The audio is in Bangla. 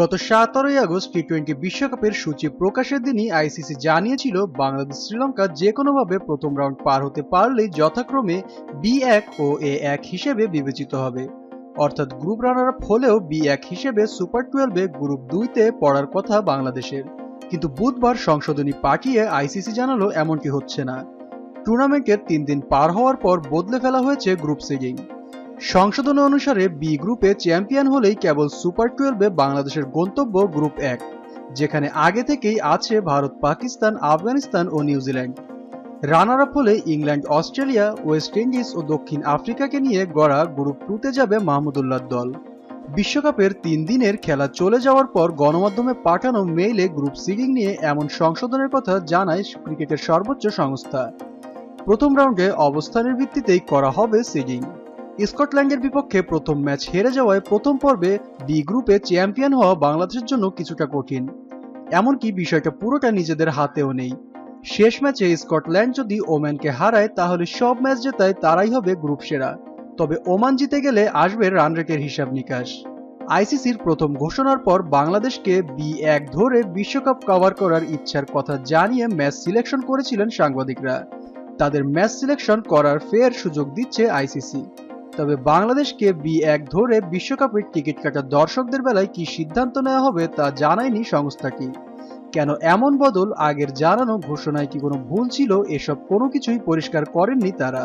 গত সতেরোই আগস্ট টি টোয়েন্টি বিশ্বকাপের সূচি প্রকাশের দিনই আইসিসি জানিয়েছিল, বাংলাদেশ শ্রীলঙ্কা যে কোনোভাবে প্রথম রাউন্ড পার হতে পারলেই যথাক্রমে বি এক ও এ এক হিসেবে বিবেচিত হবে। অর্থাৎ গ্রুপ রানার আপ হলেও বি এক হিসেবে সুপার টুয়েলভে গ্রুপ দুইতে পড়ার কথা বাংলাদেশের। কিন্তু বুধবার সংশোধনী পাঠিয়ে আইসিসি জানালো, এমনটি হচ্ছে না। টুর্নামেন্টের তিন দিন পার হওয়ার পর বদলে ফেলা হয়েছে গ্রুপ সিডিং সংশোধন অনুসারে বি গ্রুপে চ্যাম্পিয়ন হলেই কেবল সুপার টুয়েলভে বাংলাদেশের গন্তব্য গ্রুপ এক, যেখানে আগে থেকেই আছে ভারত, পাকিস্তান, আফগানিস্তান ও নিউজিল্যান্ড রানার আপ হলে ইংল্যান্ড, অস্ট্রেলিয়া, ওয়েস্ট ইন্ডিজ ও দক্ষিণ আফ্রিকাকে নিয়ে গড়া গ্রুপ টুতে যাবে মাহমুদুল্লাহর দল। বিশ্বকাপের তিন দিনের খেলা চলে যাওয়ার পর গণমাধ্যমে পাঠানো মেইলে গ্রুপ সিডিং নিয়ে এমন সংশোধনের কথা জানায় ক্রিকেটের সর্বোচ্চ সংস্থা। প্রথম রাউন্ডে অবস্থানের ভিত্তিতেই করা হবে সিডিং স্কটল্যান্ডের বিপক্ষে প্রথম ম্যাচ হেরে যাওয়ায় প্রথম পর্বে বি গ্রুপে চ্যাম্পিয়ন হওয়া বাংলাদেশের জন্য কিছুটা কঠিন। এমনকি বিষয়টা পুরোটা নিজেদের হাতেও নেই। শেষ ম্যাচে স্কটল্যান্ড যদি ওম্যানকে হারায়, তাহলে সব ম্যাচ জেতায় তারাই হবে গ্রুপ সেরা। তবে ওমান জিতে গেলে আসবে রান রেটের হিসাব নিকাশ। আইসিসির প্রথম ঘোষণার পর বাংলাদেশকে বি এক ধরে বিশ্বকাপ কভার করার ইচ্ছার কথা জানিয়ে ম্যাচ সিলেকশন করেছিলেন সাংবাদিকরা। তাদের ম্যাচ সিলেকশন করার ফের সুযোগ দিচ্ছে আইসিসি। তবে বাংলাদেশকে বি এক ধরে বিশ্বকাপের টিকিট কাটা দর্শকদের বেলায় কি সিদ্ধান্ত নেওয়া হবে তা জানায়নি সংস্থাটি কেন এমন বদল আগের জানানো ঘোষণায় কি কোনো ভুল ছিল? এসব কোনো কিছুই পরিষ্কার করেননি তারা।